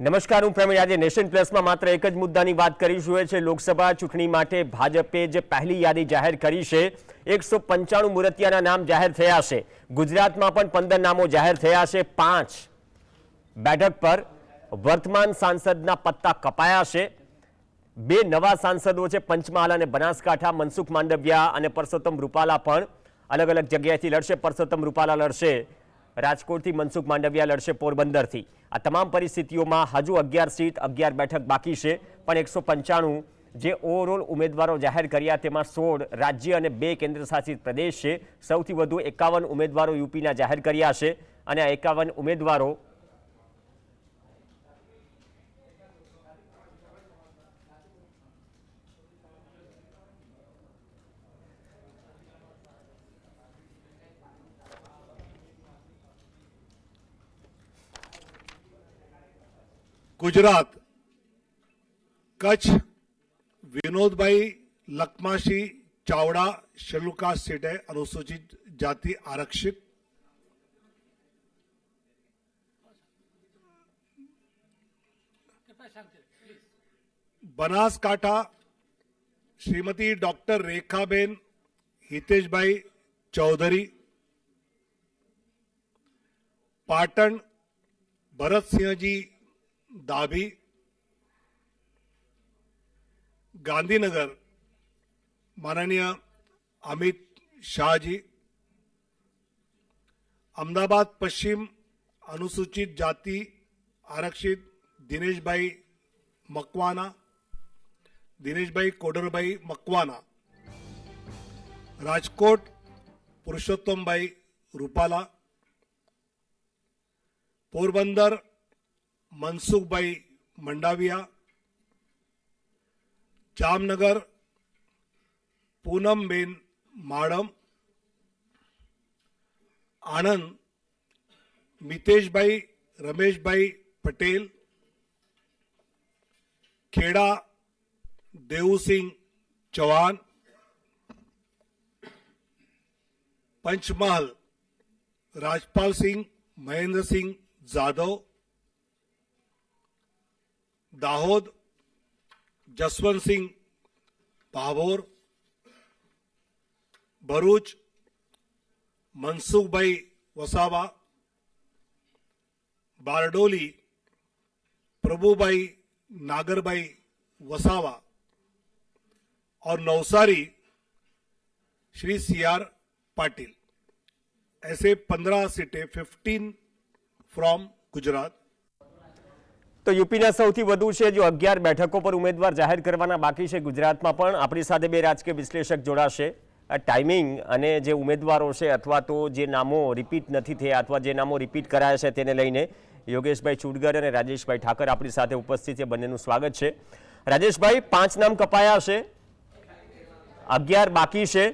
નમસ્કાર, હું પ્રવીણ આજે નેશન પ્લસમાં માત્ર એક જ મુદ્દાની વાત કરીશું એ છે લોકસભા ચૂંટણી માટે ભાજપે જે પહેલી યાદી જાહેર કરી છે, એકસો પંચાણું મુરતિયાના નામ જાહેર થયા છે. ગુજરાતમાં પણ પંદર નામો જાહેર થયા છે. પાંચ બેઠક પર વર્તમાન સાંસદના પત્તા કપાયા છે. બે નવા સાંસદો છે, પંચમહાલ અને બનાસકાંઠા, મનસુખ માંડવિયા અને પરસોત્તમ રૂપાલા પણ અલગ અલગ જગ્યાએથી લડશે. પરસોત્તમ રૂપાલા લડશે રાજકોટથી મનસુખ માંડવિયા લડશે પોરબંદરથી. આ તમામ પરિસ્થિતિઓમાં હજુ અગિયાર સીટ, અગિયાર બેઠક બાકી છે. પણ એકસો પંચાણું જે ઓવરઓલ ઉમેદવારો જાહેર કર્યા તેમાં સોળ રાજ્ય અને બે કેન્દ્રશાસિત પ્રદેશ છે. સૌથી વધુ એકાવન ઉમેદવારો યુપીના જાહેર કર્યા છે. અને આ એકાવન ઉમેદવારો ગુજરાત કચ્છ વિનોદભાઈ લકમાસી ચાવડા શેલુકા સીટે અનુસૂચિત જાતિ આરક્ષિત બનાસકાંઠા શ્રીમતી ડોક્ટર રેખાબેન હિતેશભાઈ ચૌધરી પાટણ ભરતસિંહજી दाभी गांधीनगर माननीय अमित शहाजी अहमदाबाद पश्चिम अनुसूचित जाती आरक्षित दिनेशबाई मकवाना दिनेशबाई कोडरबाई मकवाना राजकोट पुरुषोत्तमबाई रुपाला पोरबंदर મનસુખભાઈ મંડાવિયા, જામનગર, પૂનમબેન માડમ, આણંદ, મિતેશભાઈ, રમેશભાઈ પટેલ, ખેડા, દેવુસિંહ ચૌહાણ, પંચમહાલ, રાજપાલસિંહ, મહેન્દ્રસિંહ જાદવ દાહોદ જસવંતસિંહ ભાભોર ભરૂચ મનસુખભાઈ વસાવા બારડોલી प्रभुभाई नागरभाई वसावा और नवसारी श्री सी आर पाटिल ऐसे पंद्रह सीटें फिफ्टीन फ्रॉम गुजरात તો યુપીના સૌથી વધુ છે જો અગિયાર બેઠકો પર ઉમેદવાર જાહેર કરવાના બાકી છે ગુજરાતમાં પણ. આપણી સાથે બે રાજકીય વિશ્લેષક જોડાશે. ટાઈમિંગ અને જે ઉમેદવારો છે અથવા તો જે નામો રિપીટ નથી થયા અથવા જે નામો રિપીટ કરાયા છે તેને લઈને યોગેશભાઈ ચુડગર અને રાજેશભાઈ ઠાકર આપણી સાથે ઉપસ્થિત છે. બંનેનું સ્વાગત છે. રાજેશભાઈ, પાંચ નામ કપાયા છે અગિયાર બાકી છે.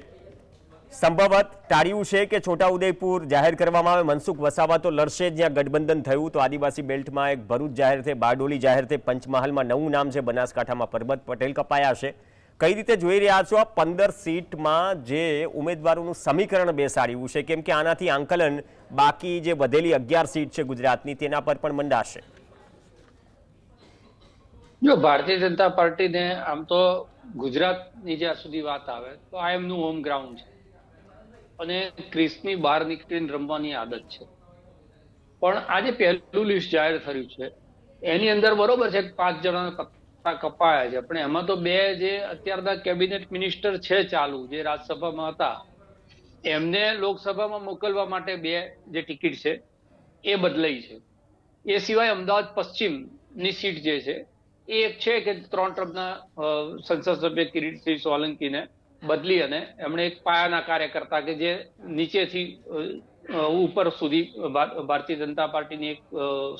સંભવત ટાળ્યું છે કે છોટાઉદેપુર જાહેર કરવામાં આવે. મનસુખ વસાવા લડશે જ્યાં ગઠબંધન થયું તો આદિવાસી બેલ્ટમાં એક ભરૂચ જાહેર થઈ બારડોલી જાહેર થઈ પંચમહાલમાં નવું નામ છે, બનાસકાંઠામાં પરબત પટેલ કપાયા છે. કઈ રીતે જોઈ રહ્યા છો આ પંદર સીટમાં જે ઉમેદવારોનું સમીકરણ બેસાડ્યું છે? કેમ કે આનાથી આંકલન બાકી જે વધેલી અગિયાર સીટ છે ગુજરાતની, તેના પર પણ મંડાશે. જો ભારતીય જનતા પાર્ટીને આમ તો ગુજરાતની જ્યાં સુધી વાત આવે, તો આ એમનું હોમ ગ્રાઉન્ડ છે. અને ક્રિસની બહાર નીકળીને રમવાની આદત છે. પણ આજે પહેલું લિસ્ટ જાહેર થયું છે. એની અંદર બરોબર છે પાંચ જણાના પત્તા કપાયા છે. પણ એમાં તો બે જે અત્યારના કેબિનેટ મિનિસ્ટર છે ચાલુ, જે રાજ્યસભામાં હતા, એમને લોકસભામાં મોકલવા માટે બે જે ટિકિટ છે, એ બદલાઈ છે. એ સિવાય અમદાવાદ પશ્ચિમની સીટ જે છે, એ એક છે કે ત્રણ ટર્મના સંસદ સભ્ય કિરીટસિંહ સોલંકીને બદલી અને એમણે એક પાયાના કાર્યકર્તા કે જે નીચેથી ઉપર સુધી ભારતીય જનતા પાર્ટીની એક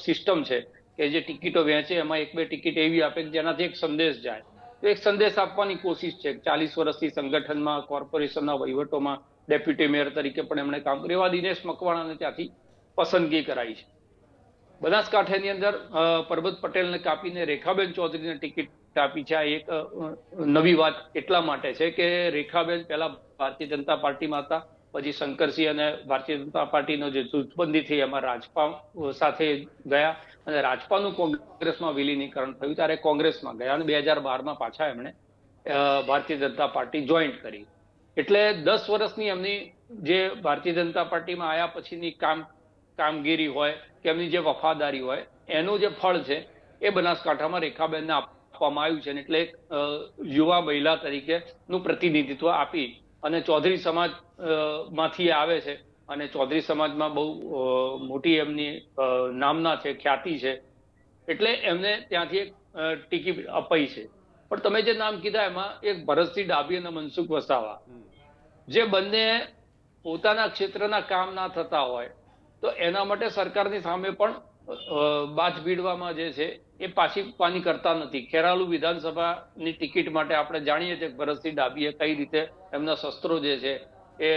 સિસ્ટમ છે કે જે ટિકિટો વહેંચે, એમાં એક બે ટિકિટ એવી આપે કે જેનાથી એક સંદેશ જાય. તો એક સંદેશ આપવાની કોશિશ છે. ચાલીસ વર્ષથી સંગઠનમાં, કોર્પોરેશનના વહીવટોમાં, ડેપ્યુટી મેયર તરીકે પણ એમણે કામ કર્યું. એવા દિનેશ મકવાણાને ત્યાંથી પસંદગી કરાઈ છે. બનાસકાંઠાની અંદર પરબત પટેલને કાપીને રેખાબેન ચૌધરીને ટિકિટ આપી છે. આ એક નવી વાત એટલા માટે છે કે રેખાબેન પહેલા ભારતીય જનતા પાર્ટીમાં હતા, પછી શંકરસિંહ અને ભારતીય જનતા પાર્ટીનો જે જૂથબંધી થઈ એમાં રાજપા સાથે ગયા અને રાજપાનું કોંગ્રેસમાં વિલીનીકરણ થયું ત્યારે કોંગ્રેસમાં ગયા અને બે હજાર બારમાં પાછા એમણે ભારતીય જનતા પાર્ટી જોઈન્ટ કરી. એટલે દસ વર્ષની એમની જે ભારતીય જનતા પાર્ટીમાં આવ્યા પછીની કામ, કામગીરી હોય કે એમની જે વફાદારી હોય, એનું જે ફળ છે એ બનાસકાંઠામાં રેખાબેનને આપવામાં આવ્યું છે એટલે યુવા મહિલા તરીકે નું પ્રતિનિધિત્વ આપી અને ચૌધરી સમાજમાંથી આવે છે અને ચૌધરી સમાજમાં બહુ મોટી એમની નામના છે ખ્યાતિ છે. એટલે એમને ત્યાંથી એક ટિકિટ અપાઈ છે. પણ તમે જે નામ કીધા એમાં એક ભરતસિંહ ડાભી અને મનસુખ વસાવા. જે બંને પોતાના ક્ષેત્રના કામ ના થતા હોય તો એના માટે સરકારની સામે પણ બાથ ભીડવામાં જે છે, એ પાછી પાની કરતા નથી. ખેરાલુ વિધાનસભાની ટિકિટ માટે આપણે જાણીએ છીએ ભરતસિંહ ડાભીએ કઈ રીતે એમના શસ્ત્રો જે છે, એ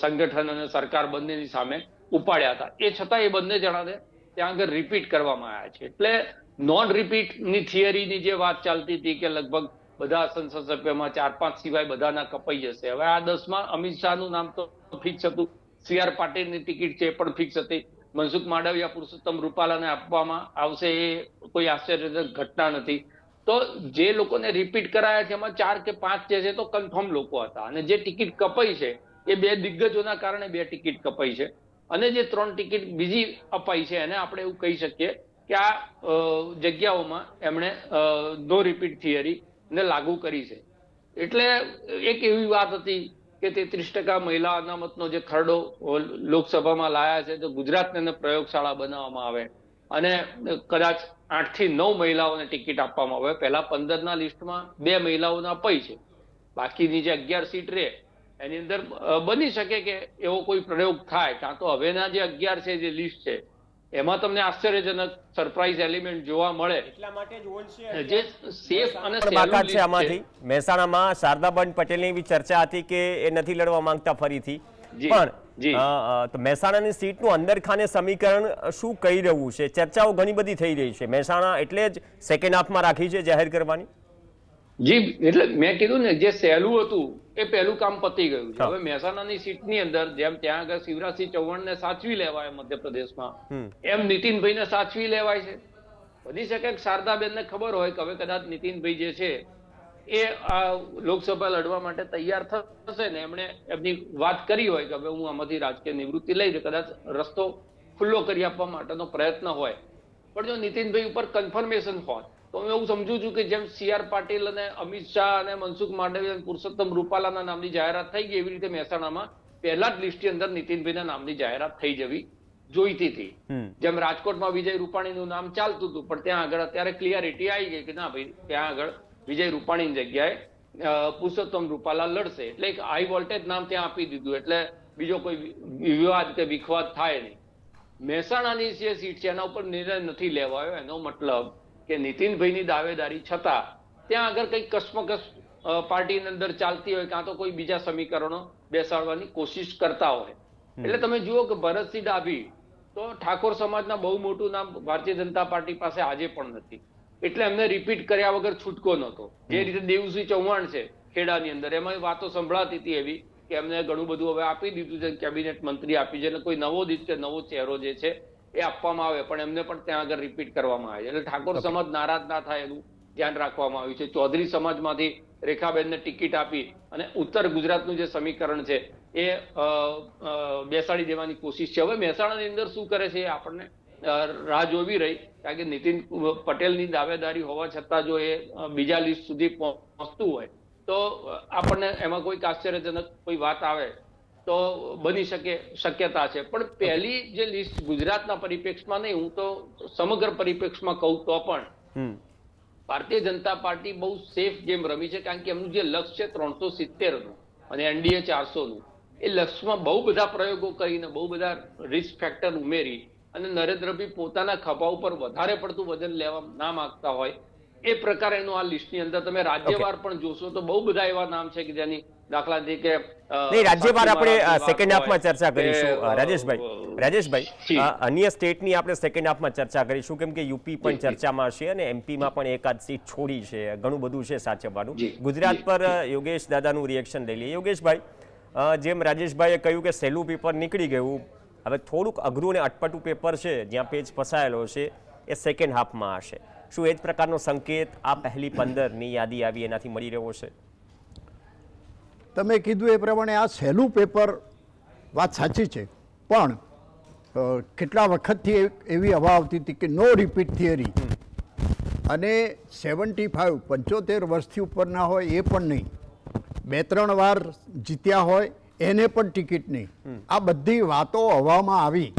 સંગઠન અને સરકાર બંનેની સામે ઉપાડ્યા હતા. એ છતાં એ બંને જણાને ત્યાં આગળ રિપીટ કરવામાં આવ્યા છે. એટલે નોન રિપીટની થિયરીની જે વાત ચાલતી હતી કે લગભગ બધા સંસદ સભ્યમાં ચાર પાંચ સિવાય બધાના કપાઈ જશે. હવે આ દસમાં અમિત શાહનું નામ તો ફિક્સ હતું. સી આર પાટીલની ટિકિટ છે એ પણ ફિક્સ હતી. મનસુખ માંડવિયા પુરુષોત્તમ રૂપાલાને આપવામાં આવશે એ કોઈ આશ્ચર્યજનક ઘટના નથી. તો જે લોકોને રિપીટ કરાયા છે, એમાં ચાર કે પાંચ જે છે તો કન્ફર્મ લોકો હતા. અને જે ટિકિટ કપાઈ છે, એ બે દિગ્ગજોના કારણે બે ટિકિટ કપાઈ છે. અને જે ત્રણ ટિકિટ બીજી અપાઈ છે, એને આપણે એવું કહી શકીએ કે આ જગ્યાઓમાં એમણે નો રિપીટ થિયરી ને લાગુ કરી છે. એટલે એક એવી વાત હતી કે તેત્રીસ ટકા મહિલા અનામતનો જે ખરડો લોકસભામાં લાયા છે, તો ગુજરાતને પ્રયોગશાળા બનાવવામાં આવે. અને કદાચ આઠથી નવ મહિલાઓને ટિકિટ આપવામાં આવે. પહેલા પંદરના લિસ્ટમાં બે મહિલાઓને અપાઈ છે. બાકીની જે અગિયાર સીટ રહે, એની અંદર બની શકે કે એવો કોઈ પ્રયોગ થાય. કાં તો હવેના જે અગિયાર છે, જે લિસ્ટ છે એમાં તમને આશ્ચર્યજનક સરપ્રાઇઝ એલિમેન્ટ જોવા મળે. એટલા માટે જ ઓલ જે સેફ અને બાકાત છે આમાંથી. મહેસાણામાં શારદાબેન પટેલની એવી ચર્ચા હતી કે એ નથી લડવા માંગતા ફરીથી. પણ મહેસાણાની સીટનું અંદર ખાને સમીકરણ શું કહી રહ્યું છે? ચર્ચાઓ ઘણી બધી થઈ રહી છે. મહેસાણા એટલે જ સેકન્ડ હાફમાં રાખી છે જાહેર કરવાની? જી એટલે મેં કીધું ને જે સહેલું હતું એ પહેલું કામ પતી ગયું છે. હવે મહેસાણાની સીટની અંદર જેમ ત્યાં આગળ શિવરાજસિંહ ચૌહાણને સાચવી લેવાય મધ્યપ્રદેશમાં. એમ નીતિનભાઈને સાચવી લેવાય છે. બની શકે શારદાબેનને ખબર હોય કે હવે કદાચ નીતિનભાઈ જે છે એ આ લોકસભા લડવા માટે તૈયાર થશે ને એમણે એમની વાત કરી હોય કે હવે હું આમાંથી રાજકીય નિવૃત્તિ લઈ કદાચ રસ્તો ખુલ્લો કરી આપવા માટેનો પ્રયત્ન હોય. પણ જો નીતિનભાઈ ઉપર કન્ફર્મેશન હોત તો હું એવું સમજુ છું કે જેમ સી આર પાટીલ અને અમિત શાહ અને મનસુખ માંડવી અને પુરુષોત્તમ રૂપાલાના નામની જાહેરાત થઈ ગઈ એવી રીતે મહેસાણામાં પહેલા જ લિસ્ટની અંદર નીતિનભાઈના નામની જાહેરાત થઈ જવી જોઈતી હતી. જેમ રાજકોટમાં વિજય રૂપાણીનું નામ ચાલતું હતું પણ ત્યાં આગળ અત્યારે ક્લિયરિટી આવી ગઈ કે ના ભાઈ ત્યાં આગળ વિજય રૂપાણીની જગ્યાએ પુરુષોત્તમ રૂપાલા લડશે. એટલે એક હાઈ વોલ્ટેજ નામ ત્યાં આપી દીધું એટલે બીજો કોઈ વિવાદ કે વિખવાદ થાય નહીં. મહેસાણાની જે સીટ છે એના ઉપર નિર્ણય નથી લેવાયો એનો મતલબ કે નીતિનભાઈની દાવેદારી છતાં ત્યાં આગળ કંઈક કસમકસ પાર્ટીની અંદર ચાલતી હોય કાં તો કોઈ બીજા સમીકરણો બેસાડવાની કોશિશ કરતા હોય. એટલે તમે જુઓ કે ભરતસિંહ ડાભી તો ઠાકોર સમાજના બહુ મોટું નામ ભારતીય જનતા પાર્ટી પાસે આજે પણ નથી. એટલે એમને રિપીટ કર્યા વગર છૂટકો નહોતો. જે રીતે દેવસિંહ ચૌહાણ છે ખેડાની અંદર એમાં વાતો સંભળાતી હતી એવી કે એમને ઘણું બધું હવે આપી દીધું છે કેબિનેટ મંત્રી આપી છે એટલે કોઈ નવો દીધ નવો ચહેરો જે છે એ આપવામાં આવે પણ એમને પણ ત્યાં આગળ રિપીટ કરવામાં આવે છે. એટલે ઠાકોર સમાજ નારાજ ના થાય એનું ધ્યાન રાખવામાં આવ્યું છે. ચૌધરી સમાજમાંથી રેખાબેનને ટિકિટ આપી અને ઉત્તર ગુજરાતનું જે સમીકરણ છે એ બેસાડી દેવાની કોશિશ છે. હવે મહેસાણાની અંદર શું કરે છે એ આપણને રાહ જોવી રહી. કારણ કે નીતિન પટેલની દાવેદારી હોવા છતાં જો એ બીજા લિસ્ટ સુધી પહોંચતું હોય તો આપણને એમાં કોઈક આશ્ચર્યજનક કોઈ વાત આવે. તો બની શકે શક્યતા છે. પણ પહેલી જે લિસ્ટ ગુજરાતના પરિપ્રેક્ષમાં નહીં હું તો સમગ્ર પરિપ્રેક્ષમાં કહું તો પણ ભારતીય જનતા પાર્ટી બહુ સેફ ગેમ રમી છે કારણ કે એમનું જે લક્ષ્ય છે ત્રણસો સિત્તેરનું અને એનડીએ ચારસો નું એ લક્ષ્યમાં બહુ બધા પ્રયોગો કરીને બહુ બધા રિસ્ક ફેક્ટર ઉમેરી અને નરેન્દ્રભાઈ પોતાના ખભા ઉપર વધારે પડતું વજન લેવા ના માંગતા હોય એ પ્રકારેનું આ લિસ્ટની અંદર તમે રાજ્યવાર પણ જોશો તો બહુ બધા એવા નામ છે કે જેની દાખલા તરીકે નહીં રાજ્યવાર આપણે સેકન્ડ હાફમાં ચર્ચા કરીશું. રાજેશભાઈ રાજેશભાઈ અન્ય સ્ટેટની આપણે સેકન્ડ હાફમાં ચર્ચા કરીશું કેમ કે યુપી પણ. ચર્ચામાં છે અને એમપીમાં પણ એકાદ સીટ છોડી છે ઘણું બધું છે સાચવવાનું. ગુજરાત પર યોગેશ દાદાનું રિએક્શન લઈ લઈએ. યોગેશભાઈ જેમ રાજેશભાઈએ કહ્યું કે સહેલું પેપર નીકળી ગયું હવે થોડુંક અઘરું અને અટપટું પેપર છે જ્યાં પેજ ફસાયેલો છે એ સેકન્ડ હાફમાં હશે. શું એ જ પ્રકારનો સંકેત આ પહેલી પંદરની યાદી આવી એનાથી મળી રહ્યો છે? તમે કીધું એ પ્રમાણે આ સહેલું પેપર વાત સાચી છે પણ કેટલા વખતથી એવી હવા આવતી હતી કે નો રિપીટ થિયરી. અને સેવન્ટી ફાઇવ પંચોતેર વર્ષથી ઉપરના હોય એ પણ નહીં. બે ત્રણ વાર જીત્યા હોય એને પણ ટિકિટ નહીં. આ બધી વાતો હવામાં આવી.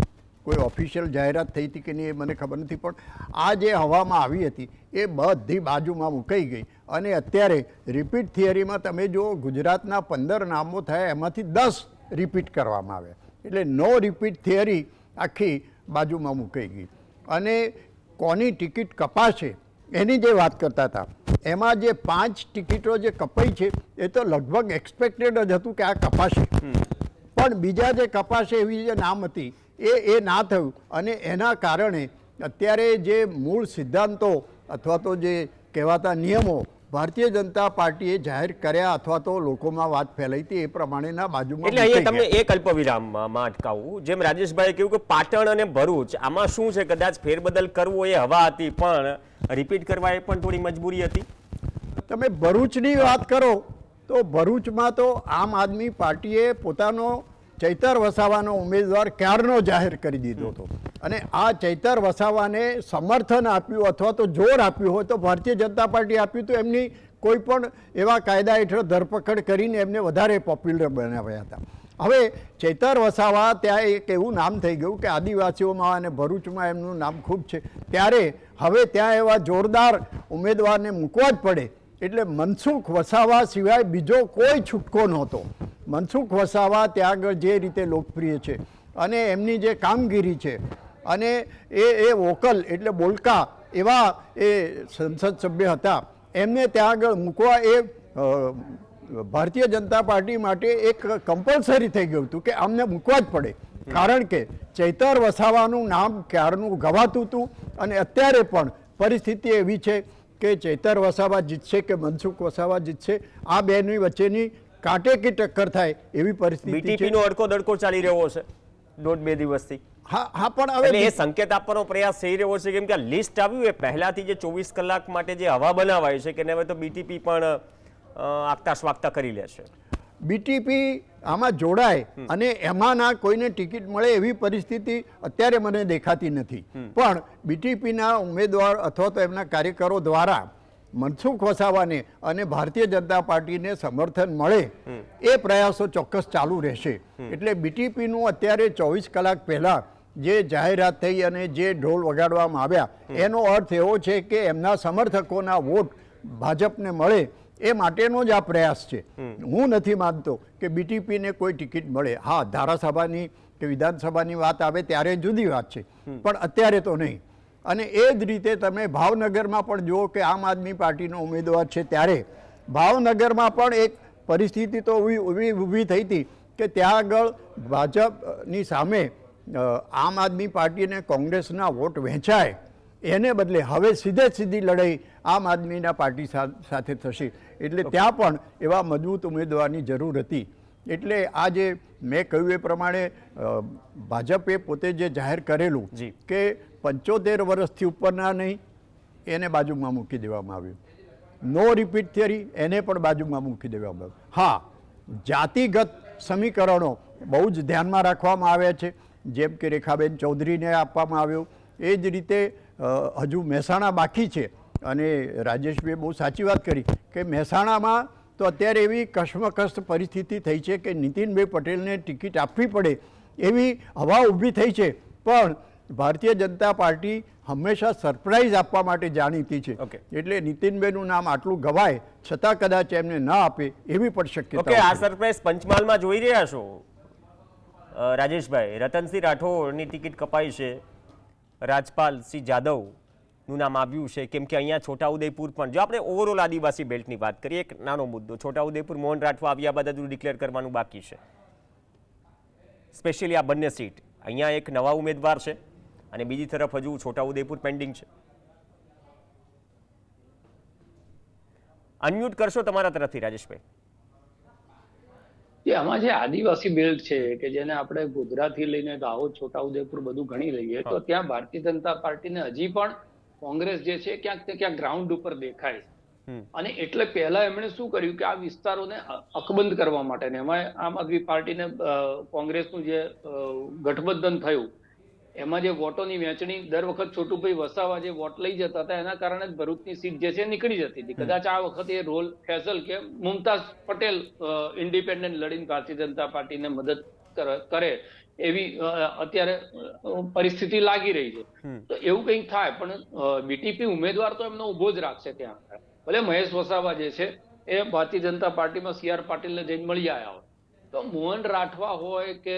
કોઈ ઓફિશિયલ જાહેરાત થઈ હતી કે નહીં એ મને ખબર નથી પણ આ જે હવામાં આવી હતી એ બધી બાજુમાં મુકાઈ ગઈ. અને અત્યારે રિપીટ થિયરીમાં તમે જો ગુજરાતના પંદર નામો થયા એમાંથી દસ રિપીટ કરવામાં આવ્યા. એટલે નો રિપીટ થિયરી આખી બાજુમાં મુકાઈ ગઈ. અને કોની ટિકિટ કપાશે એની જે વાત કરતા હતા એમાં જે પાંચ ટિકિટો જે કપાઈ છે એ તો લગભગ એક્સપેક્ટેડ જ હતું કે આ કપાશે. પણ બીજા જે કપાશે એવી જે નામ હતી એ એ ના થયું. અને એના કારણે અત્યારે જે મૂળ સિદ્ધાંતો અથવા તો જે કહેવાતા નિયમો ભારતીય જનતા પાર્ટીએ જાહેર કર્યા અથવા તો લોકોમાં વાત ફેલાઈ હતી એ પ્રમાણેના બાજુમાં એટલે અહીંયા તમને એક અલ્પવિરામમાં અટકાવું. જેમ રાજેશભાઈએ કહ્યું કે પાટણ અને ભરૂચ આમાં શું છે? કદાચ ફેરબદલ કરવો એ હવા હતી પણ રિપીટ કરવા એ પણ થોડી મજબૂરી હતી. તમે ભરૂચની વાત કરો તો ભરૂચમાં તો આમ આદમી પાર્ટીએ પોતાનો ચૈતર વસાવાનો ઉમેદવાર ક્યારનો જાહેર કરી દીધો હતો? અને આ ચૈતર વસાવાને સમર્થન આપ્યું અથવા તો જોર આપ્યું હોય તો ભારતીય જનતા પાર્ટી આપ્યું તો એમની કોઈ પણ એવા કાયદા હેઠળ ધરપકડ કરીને એમને વધારે પોપ્યુલર બનાવ્યા હતા. હવે ચૈતર વસાવા ત્યાં એક એવું નામ થઈ ગયું કે આદિવાસીઓમાં અને ભરૂચમાં એમનું નામ ખૂબ છે. ત્યારે હવે ત્યાં એવા જોરદાર ઉમેદવારને મૂકવા જ પડે એટલે મનસુખ વસાવા સિવાય બીજો કોઈ છૂટકો નહોતો. મનસુખ વસાવા ત્યાં આગળ જે રીતે લોકપ્રિય છે અને એમની જે કામગીરી છે અને એ એ વોકલ એટલે બોલકા એવા એ સંસદ સભ્ય હતા, એમને ત્યાં આગળ મૂકવા એ ભારતીય જનતા પાર્ટી માટે એક કમ્પલસરી થઈ ગયું હતું કે આમને મૂકવા જ પડે. કારણ કે ચૈતર વસાવાનું નામ ક્યારનું ગવાતું હતું અને અત્યારે પણ પરિસ્થિતિ એવી છે કે ચેતર વસાવા જીતશે કે મનસુખ વસાવા જીતશે આ બેની વચ્ચેની કાંટેકી ટક્કર થાય એવી પરિસ્થિતિ બીટીપીનો અડકો દડકો ચાલી રહ્યો છે દોઢ બે દિવસથી. હા હા પણ હવે એ સંકેત આપવાનો પ્રયાસ થઈ રહ્યો છે કેમ કે લિસ્ટ આવ્યું એ પહેલાથી જે ચોવીસ કલાક માટે જે હવા બનાવાય છે કે હવે તો બીટીપી પણ આગતા સ્વાગતા કરી લેશે બીટીપી આમાં જોડાય અને એમાંના કોઈને ટિકિટ મળે એવી પરિસ્થિતિ અત્યારે મને દેખાતી નથી. પણ બીટીપીના ઉમેદવાર અથવા તો એમના કાર્યકરો દ્વારા મનસુખ વસાવાને અને ભારતીય જનતા પાર્ટીને સમર્થન મળે એ પ્રયાસો ચોક્કસ ચાલુ રહેશે. એટલે બીટીપીનું અત્યારે ચોવીસ કલાક પહેલાં જે જાહેરાત થઈ અને જે ઢોલ વગાડવામાં આવ્યા એનો અર્થ એવો છે કે એમના સમર્થકોના વોટ ભાજપને મળે એ માટેનો જ આ પ્રયાસ છે. હું નથી માનતો કે બીટીપીને કોઈ ટિકિટ મળે. હા ધારાસભાની કે વિધાનસભાની વાત આવે ત્યારે જુદી વાત છે. પણ અત્યારે તો નહીં. અને એ જ રીતે તમે ભાવનગરમાં પણ જુઓ કે આમ આદમી પાર્ટીનો ઉમેદવાર છે ત્યારે. ભાવનગરમાં પણ એક પરિસ્થિતિ તો ઊભી ઊભી થઈ હતી કે ત્યાં આગળ ભાજપની સામે આમ આદમી પાર્ટી અને કોંગ્રેસના વોટ વહેંચાય. એને બદલે હવે સીધે સીધી લડાઈ આમ આદમીના પાર્ટી સાથે થશે. એટલે ત્યાં પણ એવા મજબૂત ઉમેદવારની જરૂર હતી. એટલે આ જે મેં કહ્યું એ પ્રમાણે ભાજપે પોતે જે જાહેર કરેલું કે પંચોતેર વર્ષથી ઉપરના નહીં એને બાજુમાં મૂકી દેવામાં આવ્યું. નો રિપીટ થિયરી એને પણ બાજુમાં મૂકી દેવામાં આવ્યું. હા જાતિગત સમીકરણો બહુ જ ધ્યાનમાં રાખવામાં આવ્યા છે. જેમ કે રેખાબેન ચૌધરીને આપવામાં આવ્યું. એ જ રીતે હજુ મહેસાણા બાકી છે. અને રાજેશભાઈએ બહુ સાચી વાત કરી કે મહેસાણામાં તો અત્યારે એવી કશ્મકશ પરિસ્થિતિ થઈ છે કે નીતિનભાઈ પટેલને ટિકિટ આપવી પડે એવી હવા ઊભી થઈ છે. પણ ભારતીય જનતા પાર્ટી હંમેશા સરપ્રાઇઝ આપવા માટે જાણીતી છે. ઓકે એટલે નીતિનભાઈનું નામ આટલું ગવાય છતાં કદાચ એમને ન આપે એવી પણ ઓકે આ સરપ્રાઇઝ. પંચમહાલમાં જોઈ રહ્યા છો? રાજેશભાઈ રતનસિંહ રાઠોડની ટિકિટ કપાઈ છે. રાજપાલ સિંહ જાદવનું નામ આવ્યું છે કેમ કે અહીંયા છોટાઉદેપુર પણ. જો આપણે ઓવરઓલ આદિવાસી બેલ્ટની વાત કરીએ એક નાનો મુદ્દો છોટાઉદેપુર મોહન રાઠવા આવ્યા બાદ હજુ ડિક્લેર કરવાનું બાકી છે. સ્પેશિયલી આ બંને સીટ અહીંયા એક નવા ઉમેદવાર છે અને બીજી તરફ હજુ છોટાઉદેપુર પેન્ડિંગ છે. અનમ્યુટ કરશો તમારા તરફથી રાજેશભાઈ? જે આમાં જે આદિવાસી બેલ્ટ છે કે જેને આપણે ગુજરાતથી લઈને દાહોદ છોટાઉદેપુર બધું ગણી લઈએ તો ત્યાં ભારતીય જનતા પાર્ટીને હજી પણ કોંગ્રેસ જે છે ક્યાંક ને ક્યાંક ગ્રાઉન્ડ ઉપર દેખાય છે. અને એટલે પહેલા એમણે શું કર્યું કે આ વિસ્તારોને અકબંધ કરવા માટે ને એમાં આમ આદમી પાર્ટીને કોંગ્રેસનું જે ગઠબંધન થયું એમાં જે વોટોની વહેંચણી દર વખત છોટુભાઈ વસાવા જે વોટ લઈ જતા હતા એના કારણે જ ભરૂચની સીટ જે છે નીકળી જતી હતી. કદાચ આ વખતે એ રોલ ફેઝલ કે મુમતાઝ પટેલ ઇન્ડિપેન્ડન્ટ લડીને ભારતીય જનતા પાર્ટીને મદદ કરે એવી અત્યારે પરિસ્થિતિ લાગી રહી છે. તો એવું કંઈક થાય પણ બીટીપી ઉમેદવાર તો એમનો ઊભો જ રાખશે ત્યાં ભલે મહેશ વસાવા જે છે એ ભારતીય જનતા પાર્ટીમાં સી આર પાટીલને જઈને મળી આવ્યા હોય. તો મોહન રાઠવા હોય કે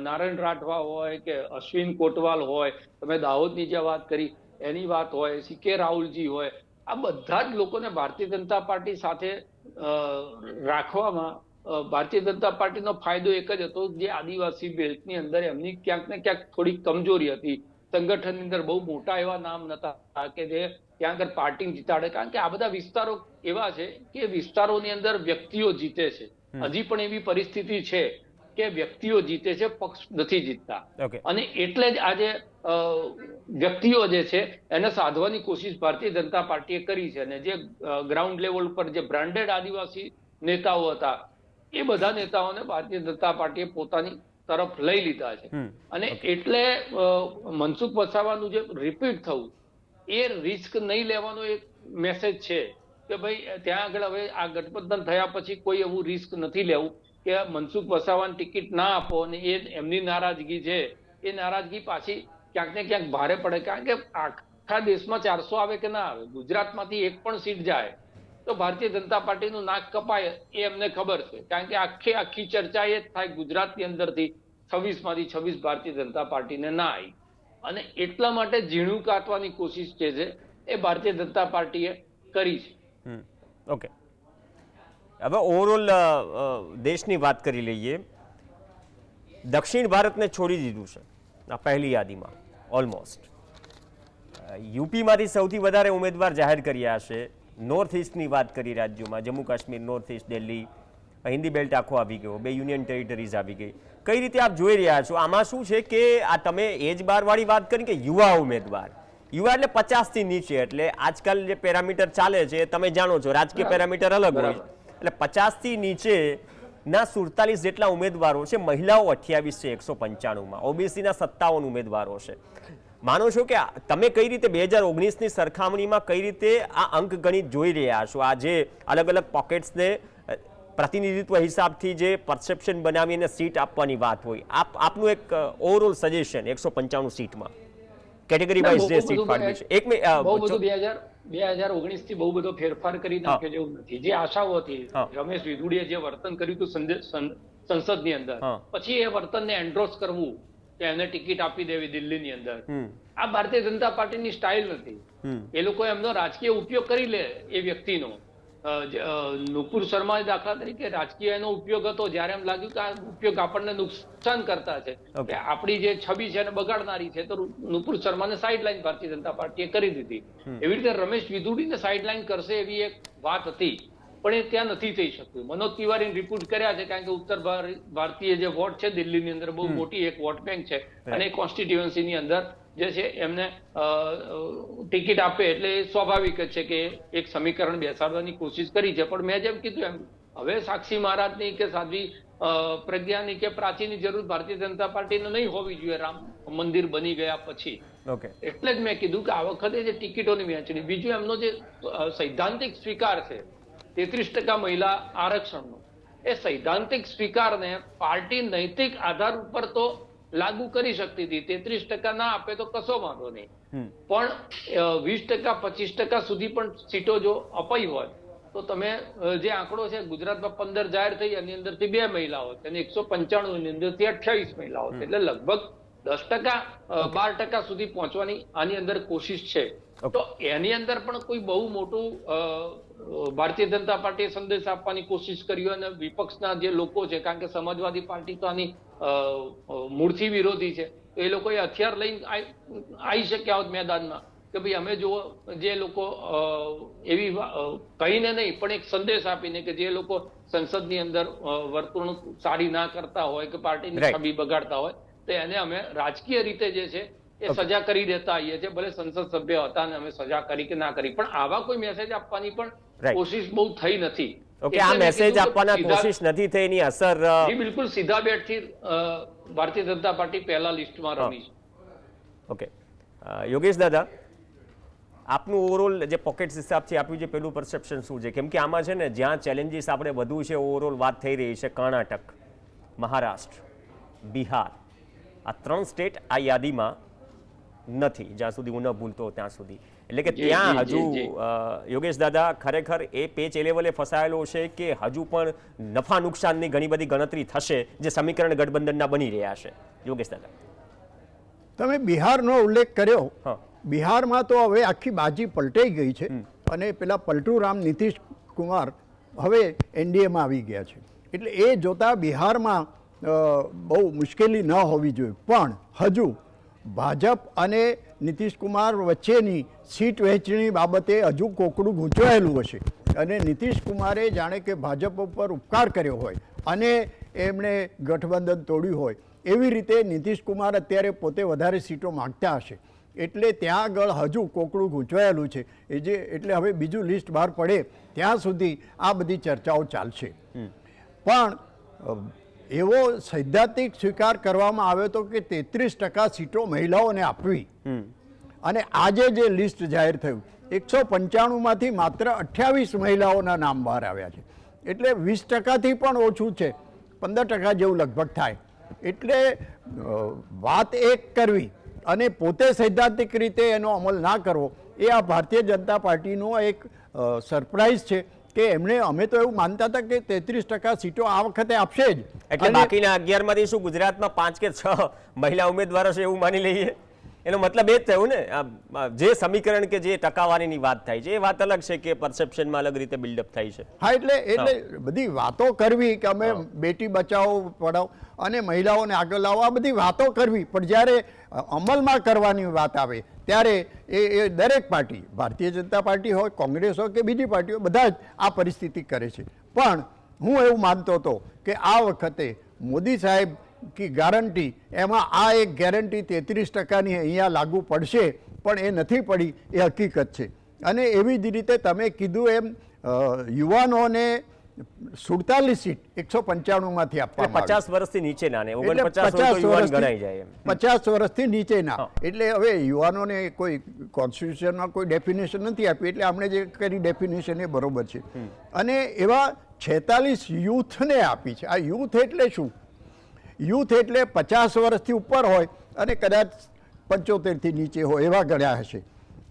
નારાયણ રાઠવા હોય કે અશ્વિન કોટવાલ હોય તમે દાહોદની જે વાત કરી એની વાત હોય સી કે રાહુલજી હોય આ બધા જ લોકોને ભારતીય જનતા પાર્ટી સાથે રાખવામાં ભારતીય જનતા પાર્ટીનો ફાયદો એક જ હતો જે આદિવાસી બેલ્ટની અંદર એમની ક્યાંક ને ક્યાંક થોડી કમજોરી હતી. સંગઠનની અંદર બહુ મોટા એવા નામ નતા કે જે ત્યાં આગળ પાર્ટી જીતાડે. કારણ કે આ બધા વિસ્તારો એવા છે કે વિસ્તારોની અંદર વ્યક્તિઓ જીતે છે. હજી પણ એવી પરિસ્થિતિ છે કે વ્યક્તિઓ જીતે છે પક્ષ નથી જીતતા. અને એટલે જ આજે વ્યક્તિઓ જે છે એને સાધવાની કોશિશ ભારતીય જનતા પાર્ટીએ કરી છે. અને જે ગ્રાઉન્ડ લેવલ ઉપર જે બ્રાન્ડેડ આદિવાસી નેતાઓ હતા એ બધા નેતાઓને ભારતીય જનતા પાર્ટીએ પોતાની તરફ લઈ લીધા છે. અને એટલે મનસુખ વસાવાનું જે રિપીટ થવું એ રિસ્ક નહીં લેવાનો એક મેસેજ છે કે ભાઈ ત્યાં આગળ હવે આ ગઠબંધન થયા પછી કોઈ એવું રિસ્ક નથી લેવું કે મનસુખ વસાવાની ટિકિટ ના આપો અને એ એમની નારાજગી છે. એ નારાજગી પાછી ક્યાંક ને ક્યાંક ભારે પડે. કારણ કે આખા દેશમાં ચારસો આવે કે ના આવે? ગુજરાતમાંથી એક પણ સીટ જાય. તો ભારતીય જનતા પાર્ટીનું નાક કપાય એ એમને ખબર છે. કારણ કે આખી આખી ચર્ચા એ જ થાય ગુજરાતની અંદરથી છવ્વીસમાંથી છવ્વીસ ભારતીય જનતા પાર્ટીને ના આવી. અને એટલા માટે ઝીણું કાટવાની કોશિશ જે છે એ ભારતીય જનતા પાર્ટીએ કરી છે. ઓકે હવે ઓવરઓલ દેશની વાત કરી લઈએ. દક્ષિણ ભારતને છોડી દીધું છે, આ પહેલી યાદીમાં ઓલમોસ્ટ યુપીમાંથી સૌથી વધારે ઉમેદવાર જાહેર કર્યા છે. નોર્થ ઇસ્ટની વાત કરી રાજ્યોમાં. Jammu Kashmir north east Delhi Hindi belt આખો આવી ગયો. બે યુનિયન ટેરિટરીઝ આવી ગઈ. કઈ રીતે આપ જોઈ રહ્યા છો? આમાં શું છે કે આ તમે એજ બારવાળી વાત કરી કે યુવા ઉમેદવાર. યુવા એટલે પચાસથી નીચે એટલે આજકાલ જે પેરામીટર ચાલે છે તમે જાણો છો રાજકીય પેરામીટર અલગ હોય. છે. એટલે પચાસથી નીચે ના સુડતાલીસ જેટલા ઉમેદવારો છે મહિલાઓ અઠ્યાવીસ છે એકસો પંચાણુંમાં. ઓબીસીના સત્તાવન ઉમેદવારો છે. માનો છો કે તમે કઈ રીતે બે હજાર ઓગણીસની સરખામણીમાં કઈ રીતે આ અંકગણિત જોઈ રહ્યા છો? આ જે અલગ અલગ પોકેટ્સને પ્રતિનિધિત્વ હિસાબથી જે પરસેપ્શન બનાવીને સીટ આપવાની વાત હોય આપ આપનું એક ઓવરઓલ સજેશન એકસો પંચાણું સીટમાં. કેટેગરી વાઇઝ જે સીટ ફાળવી છે. એક બહુ બધું બે હજાર બે હજાર ઓગણીસથી બહુ બધો ફેરફાર કરી નાખ્યો જેવું નથી. જે આશાઓ હતી રમેશ વિધુડીએ જે વર્તન કર્યું હતું સંદે- સંસદની અંદર પછી એ વર્તનને એન્ડ્રોસ કરવું કે એને ટિકિટ આપી દેવી દિલ્હીની અંદર. આ ભારતીય જનતા પાર્ટીની સ્ટાઇલ નથી. એ લોકો એમનો રાજકીય ઉપયોગ કરી લે એ વ્યક્તિનો. નુપુર શર્મા દાખલા તરીકે રાજકીય એનો ઉપયોગ હતો જ્યારે એમ લાગ્યું કે આ ઉપયોગ આપણને નુકસાન કરતા છે. કે આપણી જે છબી છે એને બગાડનારી છે તો નુપુર શર્માને સાઇડલાઈન ભારતીય જનતા પાર્ટીએ કરી દીધી. એવી રીતે રમેશ વિધુડીને સાઇડલાઈન કરશે એવી એક વાત હતી. પણ એ ત્યાં નથી થઈ શક્યું. મનોજ તિવારીને રિપોર્ટ કર્યા છે કારણ કે ઉત્તર ભારતીય જે વોટ છે દિલ્હીની અંદર બહુ મોટી એક વોટ બેંક છે અને એ કોન્સ્ટિટ્યુઅન્સીની અંદર જે છે એમને ટિકિટ આપે એટલે સ્વાભાવિક જ છે કે એક સમીકરણ બેસાડવાની કોશિશ કરી છે. પણ મેં જેમ કીધું એમ હવે સાક્ષી મહારાજની કે સાધ્વી પ્રજ્ઞાની કે પ્રાચીની જરૂર ભારતીય જનતા પાર્ટીને નહીં હોવી જોઈએ. રામ મંદિર બની ગયા પછી. એટલે જ મેં કીધું કે આ વખતે જે ટિકિટોની વહેંચણી બીજું એમનો જે સૈદ્ધાંતિક સ્વીકાર છે તેત્રીસ ટકા મહિલા આરક્ષણનો. એ સૈદ્ધાંતિક સ્વીકારને પાર્ટી નૈતિક આધાર ઉપર તો લાગુ કરી શકતી હતી. તેત્રીસ ટકા ના આપે તો કશો વાંધો નહીં. પણ વીસ ટકા પચીસ ટકા સુધી પણ સીટો જો અપાઈ હોય તો તમે જે આંકડો છે ગુજરાતમાં પંદર જાહેર થઈ એની અંદરથી બે મહિલાઓ છે અને એકસો પંચાણું ની અંદરથી અઠ્યાવીસ મહિલાઓ છે. એટલે લગભગ દસ ટકા બાર ટકા સુધી પહોંચવાની આની અંદર કોશિશ છે. તો એની અંદર પણ કોઈ બહુ મોટું ભારતીય જનતા પાર્ટીએ સંદેશ આપવાની કોશિશ કરી અને વિપક્ષના જે લોકો છે કારણ કે સમાજવાદી પાર્ટી તો આની મૂળથી વિરોધી છે તો એ લોકોએ હથિયાર લઈને આવી શક્યા હોત મેદાનમાં કે ભાઈ અમે જો જે લોકો એવી કહીને નહીં પણ એક સંદેશ આપીને કે જે લોકો સંસદની અંદર વર્તણૂક સારી ના કરતા હોય કે પાર્ટીની. છબી બગાડતા હોય તો એને અમે રાજકીય રીતે જે છે એ સજા કરી દેતા આવીએ છીએ. ભલે સંસદ સભ્ય હતા ને અમે સજા કરી કે ના કરી પણ આવા કોઈ મેસેજ આપવાની પણ કોશિશ બહુ થઈ નથી. ઓકે આ મેસેજ આપવાના કોશિશ નથી થઈ એની અસર બિલકુલ સીધા બેટથી ભારતીય જનતા પાર્ટી પહેલા લિસ્ટમાં રમી છે. ઓકે યોગેશ દાદા આપનું ઓવરઓલ જે પોકેટ હિસાબથી આપ્યું છે પેલું પરસેપ્શન શું છે? કેમ કે આમાં છે ને જ્યાં ચેલેન્જીસ આપણે વધુ છે ઓવરઓલ વાત થઈ રહી છે કર્ણાટક મહારાષ્ટ્ર બિહાર. આ ત્રણ સ્ટેટ આ યાદીમાં નથી જ્યાં સુધી હું ન ભૂલતો ત્યાં સુધી. એટલે કે ત્યાં હજુ યોગેશ દાદા ખરેખર એ પેચ એ લેવલે ફસાયેલો છે કે હજુ પણ નફા નુકસાનની ઘણી બધી ગણતરી થશે જે સમીકરણ ગઠબંધનના બની રહ્યા છે? યોગેશ દાદા. તમે બિહારનો ઉલ્લેખ કર્યો. બિહારમાં તો હવે આખી બાજી પલટાઈ ગઈ છે અને પેલા પલટુરામ નીતિશ કુમાર હવે એનડીએમાં આવી ગયા છે. એટલે એ જોતા બિહારમાં બહુ મુશ્કેલી ન હોવી જોઈએ. પણ હજુ ભાજપ અને નીતિશકુમાર વચ્ચેની સીટ વહેંચણી બાબતે હજુ કોકડું ગૂંચવાયેલું હશે. અને નીતિશકુમારે જાણે કે ભાજપ ઉપર ઉપકાર કર્યો હોય અને એમણે ગઠબંધન તોડ્યું હોય એવી રીતે નીતિશકુમાર અત્યારે પોતે વધારે સીટો માગતા હશે. એટલે ત્યાં આગળ હજુ કોકડું ગૂંચવાયેલું છે. એ જે એટલે હવે બીજું લિસ્ટ બહાર પડે ત્યાં સુધી આ બધી ચર્ચાઓ ચાલશે. પણ એવો સૈદ્ધાંતિક સ્વીકાર કરવામાં આવ્યો હતો કે તેત્રીસ ટકા સીટો મહિલાઓને આપવી. અને આજે જે લિસ્ટ જાહેર થયું એકસો પંચાણુંમાંથી માત્ર અઠ્યાવીસ મહિલાઓના નામ બહાર આવ્યા છે. એટલે વીસ ટકાથી પણ ઓછું છે. પંદર ટકા જેવું લગભગ થાય. એટલે વાત એક કરવી અને પોતે સૈદ્ધાંતિક રીતે એનો અમલ ના કરવો એ આ ભારતીય જનતા પાર્ટીનો એક સરપ્રાઇઝ છે. કે એમણે અમે તો એવું માનતા હતા કે તેત્રીસ ટકા સીટો આ વખતે આપશે જ. એટલે બાકીના અગિયારમાંથી શું ગુજરાતમાં પાંચ કે છ મહિલા ઉમેદવારો છે એવું માની લઈએ? એનો મતલબ એ જ થયું ને? જે સમીકરણ કે જે ટકાવારીની વાત થાય છે એ વાત અલગ છે કે પરસેપ્શનમાં અલગ રીતે બિલ્ડઅપ થાય છે? હા એટલે એટલે બધી વાતો કરવી કે અમે બેટી બચાવો પઢાઓ અને મહિલાઓને આગળ લાવો આ બધી વાતો કરવી. પણ જ્યારે અમલમાં કરવાની વાત આવે ત્યારે એ એ દરેક પાર્ટી ભારતીય જનતા પાર્ટી હોય કોંગ્રેસ હોય કે બીજી પાર્ટીઓ બધા જ આ પરિસ્થિતિ કરે છે. પણ હું એવું માનતો હતો કે આ વખતે મોદી સાહેબ કી ગારંટી એમાં આ એક ગેરંટી તેત્રીસ ટકાની અહીંયા લાગુ પડશે પણ એ નથી પડી એ હકીકત છે. અને એવી જ રીતે તમે કીધું એમ યુવાનોને સુડતાલીસ સીટ એકસો પંચાણુંમાંથી આપવામાં પચાસ વર્ષથી નીચેના એટલે પચાસ વર્ષ વર્ષથી- નીચેના. એટલે હવે યુવાનોને કોઈ કોન્સ્ટિટ્યુશનમાં કોઈ ડેફિનેશન નથી આપી એટલે આપણે જે કરી ડેફિનેશન એ બરોબર છે. અને એવા છેતાલીસ યુથને આપી છે. આ યુથ એટલે શું? યુથ એટલે પચાસ વર્ષથી ઉપર હોય અને કદાચ પંચોતેરથી નીચે હોય એવા ગણ્યા હશે.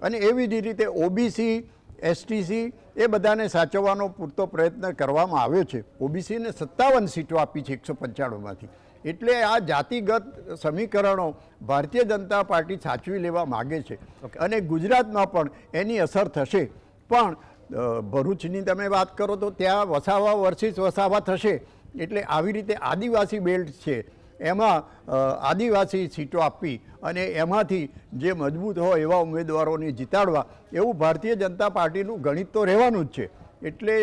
અને એવી જ રીતે ઓબીસી એસટીસી એ બધાને સાચવવાનો પૂરતો પ્રયત્ન કરવામાં આવ્યો છે. ઓબીસીને સત્તાવન સીટો આપી છે એકસો પંચાણુંમાંથી. એટલે આ જાતિગત સમીકરણો ભારતીય જનતા પાર્ટી સાચવી લેવા માગે છે. અને ગુજરાતમાં પણ એની અસર થશે. પણ ભરૂચની તમે વાત કરો તો ત્યાં વસાવા વર્સિસ વસાવા થશે. એટલે આવી રીતે આદિવાસી બેલ્ટ છે, એમાં આદિવાસી સીટો આપવી અને એમાંથી જે મજબૂત હોય એવા ઉમેદવારોને જીતાડવા, એવું ભારતીય જનતા પાર્ટીનું ગણિત તો રહેવાનું જ છે. એટલે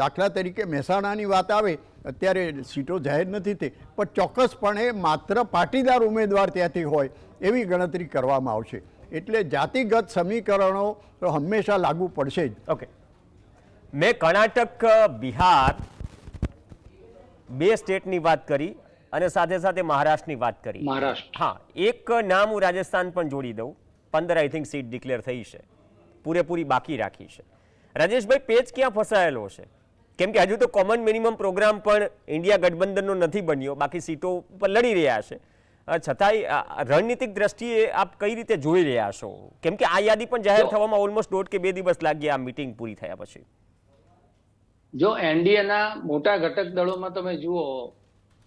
દાખલા તરીકે મહેસાણાની વાત આવે, અત્યારે સીટો જાહેર નથી થઈ, પણ ચોક્કસપણે માત્ર પાટીદાર ઉમેદવાર ત્યાંથી હોય એવી ગણતરી કરવામાં આવશે. એટલે જાતિગત સમીકરણો તો હંમેશા લાગુ પડશે જ. ઓકે મેં કર્ણાટક બિહાર બે સ્ટેટની વાત કરી અને સાથે સાથે મહારાષ્ટ્રની વાત કરી. મહારાષ્ટ્ર. હા એક નામ હું રાજસ્થાન પણ જોડી દઉં. પંદર આઈ થિંક સીટ ડિક્લેર થઈ છે. પૂરેપૂરી બાકી રાખી છે. રાજેશભાઈ પેચ ક્યાં ફસાયેલો છે? કેમ કે હજુ તો કોમન મિનિમમ પ્રોગ્રામ પણ ઇન્ડિયા ગઠબંધનનો નથી બન્યો. બાકી સીટો પર લડી રહ્યા છે. છતાંય રણનીતિક દ્રષ્ટિએ આપ કઈ રીતે જોઈ રહ્યા છો? કેમ કે આ યાદી પણ જાહેર થવામાં ઓલમોસ્ટ દોઢ કે બે દિવસ લાગ્યા આ મીટિંગ પૂરી થયા પછી. જો એનડીએના મોટા ઘટક દળોમાં તમે જુઓ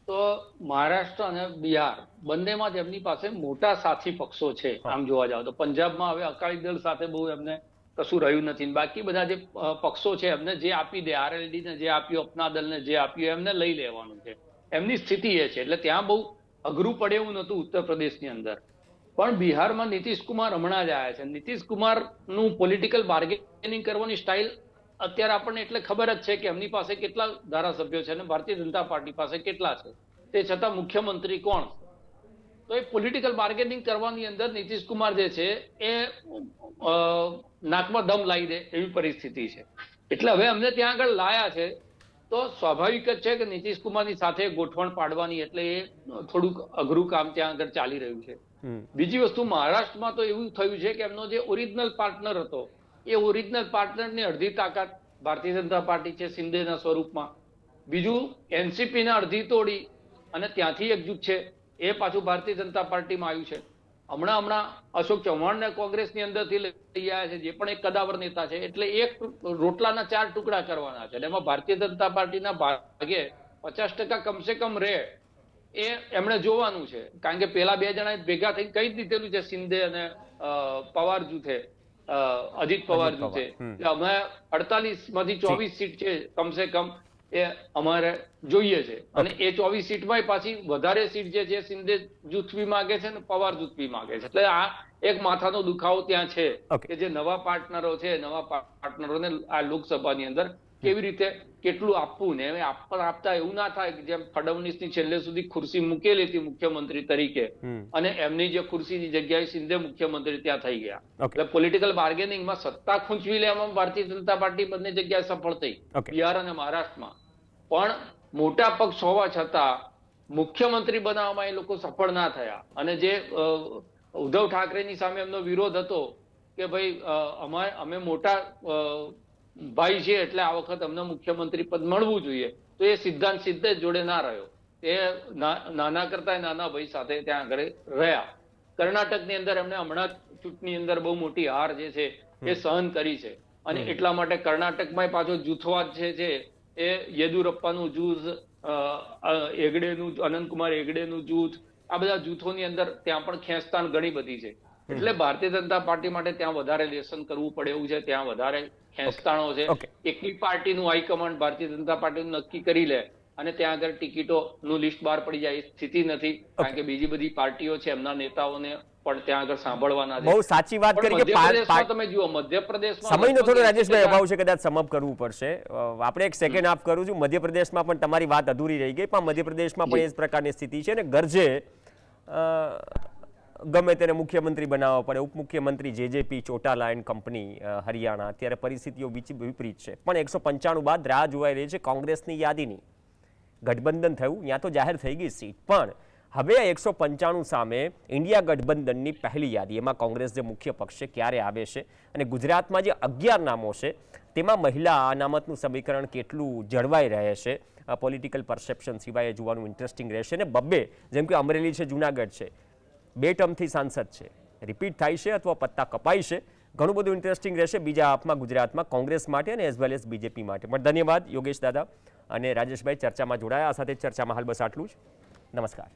તો મહારાષ્ટ્ર અને બિહાર બંનેમાં એમની પાસે મોટા સાથી પક્ષો છે આમ જોવા જાવ તો. પંજાબમાં હવે અકાલી દળ સાથે બહુ એમને કશું રહ્યું નથી બાકી બધા જે પક્ષો છે એમને જે આપી દે આરએલડી ને જે આપ્યું અપના દળને જે આપ્યું એમને લઈ લેવાનું છે. એમની સ્થિતિ એ છે એટલે ત્યાં બહુ અઘરું પડે એવું નહોતું ઉત્તર પ્રદેશની અંદર. પણ બિહારમાં નીતિશ કુમાર હમણાં જ આવ્યા છે. નીતિશ કુમારનું પોલિટિકલ બાર્ગેનિંગ કરવાની સ્ટાઇલ અત્યારે આપણને એટલે ખબર જ છે કે એમની પાસે કેટલા ધારાસભ્યો છે અને ભારતીય જનતા પાર્ટી પાસે કેટલા છે. તે છતાં મુખ્યમંત્રી કોણ તો એ પોલિટિકલ બાર્ગેનિંગ કરવાની અંદર નીતિશ કુમાર જે છે એ નાકમાં દમ લાવી દે એવી પરિસ્થિતિ છે. એટલે હવે અમને ત્યાં આગળ લાયા છે તો સ્વાભાવિક જ છે કે નીતિશ કુમારની સાથે ગોઠવણ પાડવાની એટલે એ થોડુંક અઘરું કામ ત્યાં આગળ ચાલી રહ્યું છે. બીજી વસ્તુ મહારાષ્ટ્રમાં તો એવું થયું છે કે એમનો જે ઓરિજિનલ પાર્ટનર હતો એ ઓરિજિનલ પાર્ટનરની અડધી તાકાત ભારતીય જનતા પાર્ટી છે સિંધેના સ્વરૂપમાં. બીજું, એનસીપીના અડધી તોડી અને ત્યાંથી એક જૂથ છે, એ પાછું ભારતીય જનતા પાર્ટીમાં આવ્યું છે. હમણાં હમણાં અશોક ચૌહાણને કોંગ્રેસની અંદરથી લઈ આવ્યા છે, જે પણ એક કદાવર નેતા છે, એટલે એક રોટલાના ચાર ટુકડા કરવાના છે, અને એમાં ભારતીય જનતા પાર્ટીના ભાગે પચાસ ટકા કમસે કમ રહે, એ એમણે જોવાનું છે. કારણ કે પેલા બે જણા ભેગા થઈ કહી જ દીધેલું છે સિંધે અને પવાર જૂથે અજીત પવાર. કે અમે અડતાલીસમાંથી ચોવીસ સીટ છે કમસે કમ એ અમારે જોઈએ છે. અને એ ચોવીસ સીટમાં પાછી વધારે સીટ જે છે સિંધે જૂથ બી માગે છે ને પવાર જૂથ બી માગે છે. એટલે આ એક માથાનો દુખાવો ત્યાં છે કે જે નવા પાર્ટનરો છે નવા પાર્ટનરોને આ લોકસભાની અંદર કેવી રીતે કેટલું આપવું ને? હવે આપતા એવું ના થાય કે જેમ ફડણવીસની છેલ્લે સુધી ખુરશી મૂકેલી હતી મુખ્યમંત્રી તરીકે અને એમની જે ખુરશીની જગ્યાએ સિંધે મુખ્યમંત્રી ત્યાં થઈ ગયા. એટલે પોલિટિકલ બાર્ગેનિંગમાં સત્તા ખૂંચવી લેવામાં ભારતીય જનતા પાર્ટી બંને જગ્યાએ સફળ થઈ. બિહાર અને મહારાષ્ટ્રમાં. પણ મોટા પક્ષ હોવા છતાં મુખ્યમંત્રી બનાવવામાં એ લોકો સફળ ના થયા. અને જે ઉદ્ધવ ઠાકરેની સામે એમનો વિરોધ હતો કે ભાઈ અમે મોટા ભાઈ છે એટલે આ વખત અમને મુખ્યમંત્રી પદ મળવું જોઈએ. તો એ સિદ્ધાંત સિદ્ધે જોડે ના રહ્યો. એ નાના કરતા નાના ભાઈ સાથે ત્યાં આગળ રહ્યા. કર્ણાટકની અંદર એમને હમણાં ચૂંટણી અંદર બહુ મોટી હાર જે છે એ સહન કરી છે. અને એટલા માટે કર્ણાટકમાં પાછો જૂથવાદ છે જે એ યેદુરપ્પાનું જૂથ હેગડેનું અનંતકુમાર એગડેનું જૂથ આ બધા જૂથોની અંદર ત્યાં પણ ખેંચતાણ ઘણી બધી છે. એટલે ભારતીય જનતા પાર્ટી માટે ત્યાં વધારે લેસન કરવું પડે એવું છે ત્યાં વધારે ખેંચતાણો છે. એકલી પાર્ટીનું હાઈકમાન્ડ ભારતીય જનતા પાર્ટીનું નક્કી કરી લે અને ત્યાં આગળ ટિકિટોનું લિસ્ટ બહાર પડી જાય એ સ્થિતિ નથી. કારણ કે બીજી બધી પાર્ટીઓ છે એમના નેતાઓને પણ ત્યાં આગળ સાંભળવાના છે. બહુ સાચી વાત કરી કે તમે જુઓ મધ્યપ્રદેશમાં સમયનો થોડો રાજેશભાઈ અભાવ છે કદાચ સમપ કરવું પડશે. આપણે એક સેકન્ડ હાફ કરું છું. મધ્યપ્રદેશમાં પણ તમારી વાત અધૂરી રહી ગઈ પણ મધ્યપ્રદેશમાં પણ એ જ પ્રકારની સ્થિતિ છે અને ગરજે ગમે તેને મુખ્યમંત્રી બનાવવા પડે. ઉપમુખ્યમંત્રી JJP, Chautala and company Haryana. અત્યારે પરિસ્થિતિઓ વિપરીત છે. પણ એકસો પંચાણું બાદ રાહ જોવાઈ રહી છે કોંગ્રેસની યાદીની. ગઠબંધન થયું ત્યાં તો જાહેર થઈ ગઈ સીટ. પણ હવે એકસો પંચાણું સામે ઇન્ડિયા ગઠબંધનની પહેલી યાદી. એમાં કોંગ્રેસ જે મુખ્ય પક્ષ છે, ક્યારે આવે છે? અને ગુજરાતમાં જે અગિયાર નામો છે, તેમાં મહિલા અનામતનું સમીકરણ કેટલું જળવાઈ રહે છે? પોલિટિકલ પરસેપ્શન સિવાય જોવાનું ઇન્ટરેસ્ટિંગ રહેશે. અને બબ્બે, જેમ કે અમરેલી છે, જુનાગઢ છે. બે ટર્મથી સાંસદ છે. રિપીટ થાય છે અથવા પત્તા કપાય છે. ઘણું બધું ઇન્ટરેસ્ટિંગ રહેશે બીજા હાફમાં ગુજરાતમાં, કોંગ્રેસ માટે અને એઝ વેલ એઝ બીજેપી માટે. પણ ધન્યવાદ, યોગેશ દાદા અને રાજેશભાઈ ચર્ચામાં જોડાયા. આ સાથે ચર્ચામાં હાલ બસ આટલું જ. નમસ્કાર.